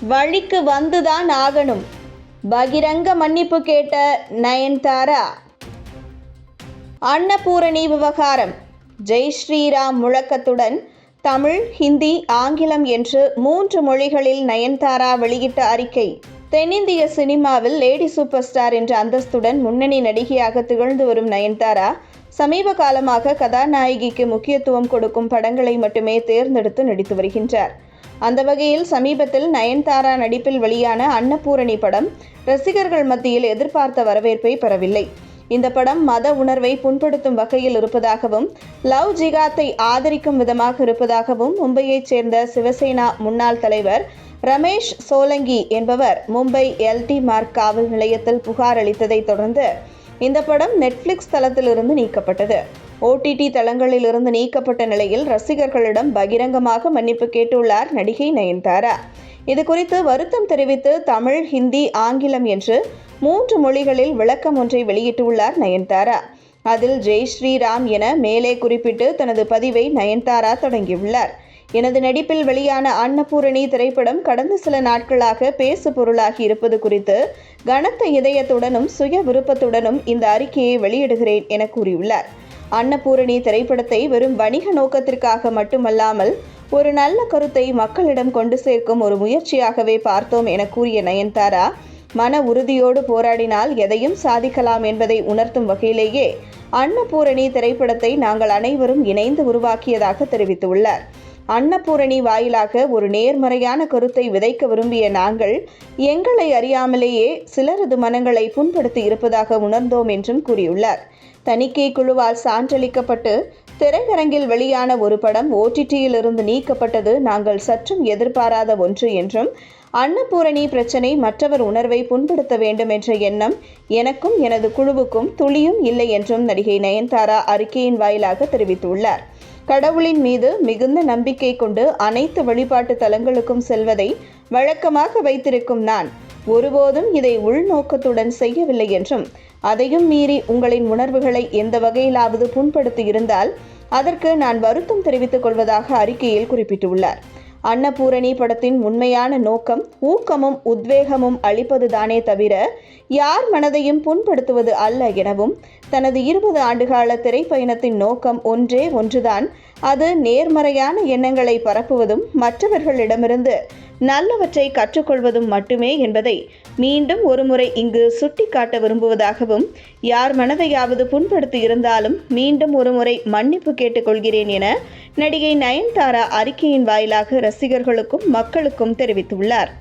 வழிக்கு வந்துதான் ஆகணும். பகிரங்க மன்னிப்பு கேட்ட நயன்தாரா? அன்னபூரணி விவகாரம். ஜெய் ஸ்ரீராம் முழக்கத்துடன் தமிழ் ஹிந்தி ஆங்கிலம் என்று மூன்று மொழிகளில் நயன்தாரா வெளியிட்ட அறிக்கை. தென்னிந்திய சினிமாவில் லேடி சூப்பர் ஸ்டார் என்ற அந்தஸ்துடன் முன்னணி நடிகையாக திகழ்ந்து வரும் நயன்தாரா சமீப காலமாக கதாநாயகிக்கு முக்கியத்துவம் கொடுக்கும் படங்களை மட்டுமே தேர்ந்தெடுத்து நடித்து வருகின்றார். அந்த வகையில் சமீபத்தில் நயன்தாரா நடிப்பில் வெளியான அன்னபூரணி படம் ரசிகர்கள் மத்தியில் எதிர்பார்த்த வரவேற்பை பெறவில்லை. இந்த படம் மத உணர்வை புண்படுத்தும் வகையில் இருப்பதாகவும் லவ் ஜிகாத்தை ஆதரிக்கும் விதமாக இருப்பதாகவும் மும்பையைச் சேர்ந்த சிவசேனா முன்னாள் தலைவர் ரமேஷ் சோலங்கி என்பவர் மும்பை எல்டி மார்க் காவல் நிலையத்தில் புகார் அளித்ததைத் தொடர்ந்து இந்த படம் நெட்ஃப்ளிக்ஸ் தளத்திலிருந்து நீக்கப்பட்டது. ஓடிடி தளங்களிலிருந்து நீக்கப்பட்ட நிலையில் ரசிகர்களிடம் பகிரங்கமாக மன்னிப்பு கேட்டுள்ளார் நடிகை நயன்தாரா. இது குறித்து வருத்தம் தெரிவித்து தமிழ் ஹிந்தி ஆங்கிலம் என்று மூன்று மொழிகளில் விளக்கம் ஒன்றை வெளியிட்டுள்ளார் நயன்தாரா. அதில் ஜெய் ஸ்ரீராம் என மேலே குறிப்பிட்டு தனது பதிவை நயன்தாரா தொடங்கியுள்ளார். எனது நடிப்பில் வெளியான அன்னபூரணி திரைப்படம் கடந்த சில நாட்களாக பேசு பொருளாகி இருப்பது குறித்து கனத்த இதயத்துடனும் சுய விருப்பத்துடனும் இந்த அறிக்கையை வெளியிடுகிறேன் என கூறியுள்ளார். அன்னபூரணி திரைப்படத்தை வெறும் வணிக நோக்கத்திற்காக மட்டுமல்லாமல் ஒரு நல்ல கருத்தை மக்களிடம் கொண்டு சேர்க்கும் ஒரு முயற்சியாகவே பார்த்தோம் என கூறிய நயன்தாரா மன உறுதியோடு போராடினால் எதையும் சாதிக்கலாம் என்பதை உணர்த்தும் வகையிலேயே அன்னபூரணி திரைப்படத்தை நாங்கள் அனைவரும் இணைந்து உருவாக்கியதாக தெரிவித்துள்ளார். அன்னபூரணி வாயிலாக ஒரு நேர்மறையான கருத்தை விதைக்க விரும்பிய நாங்கள் எங்களை அறியாமலேயே சிலரது மனங்களை புண்படுத்தி இருப்பதாக உணர்ந்தோம் என்றும் கூறியுள்ளார். தணிக்கை குழுவால் சான்றளிக்கப்பட்டு திரையரங்கில் வெளியான ஒரு படம் ஓடிடியில் இருந்து நீக்கப்பட்டது நாங்கள் சற்றும் எதிர்பாராத ஒன்று என்றும் அன்னபூரணி பிரச்சனை மற்றவர் உணர்வை புண்படுத்த வேண்டும் என்ற எண்ணம் எனக்கும் எனது குழுவுக்கும் துளியும் இல்லை என்றும் நடிகை நயன்தாரா அறிக்கையின் வாயிலாக தெரிவித்துள்ளார். கடவுளின் மீது மிகுந்த நம்பிக்கை கொண்டு அனைத்து வழிபாட்டு தலங்களுக்கும் செல்வதை வழக்கமாக வைத்திருக்கும் நான். ஒருபோதும் இதை உள்நோக்கத்துடன் செய்யவில்லை என்றும் அதையும் மீறி உங்களின் உணர்வுகளை எந்த வகையிலாவது புண்படுத்தி இருந்தால் அதற்கு நான் வருத்தம் தெரிவித்துக் கொள்வதாக அறிக்கையில் குறிப்பிட்டுள்ளார். அன்னபூரணி படத்தின் உண்மையான நோக்கம் ஊக்கமும் உத்வேகமும் அளிப்பதுதானே தவிர யார் மனதையும் புண்படுத்துவது அல்ல எனவும் தனது இருபது ஆண்டுகால திரைப்பயணத்தின் நோக்கம் ஒன்றே ஒன்றுதான். அது நேர்மறையான எண்ணங்களை பரப்புவதும் மற்றவர்களிடமிருந்து நல்லவற்றை கற்றுக்கொள்வதும் மட்டுமே என்பதை மீண்டும் ஒருமுறை இங்கு சுட்டிக்காட்ட விரும்புவதாகவும் யார் மனதையாவது புண்படுத்தி இருந்தாலும் மீண்டும் ஒருமுறை மன்னிப்பு கேட்டுக்கொள்கிறேன் என நடிகை நயன்தாரா அறிக்கையின் வாயிலாக ரசிகர்களுக்கும் மக்களுக்கும் தெரிவித்துள்ளார்.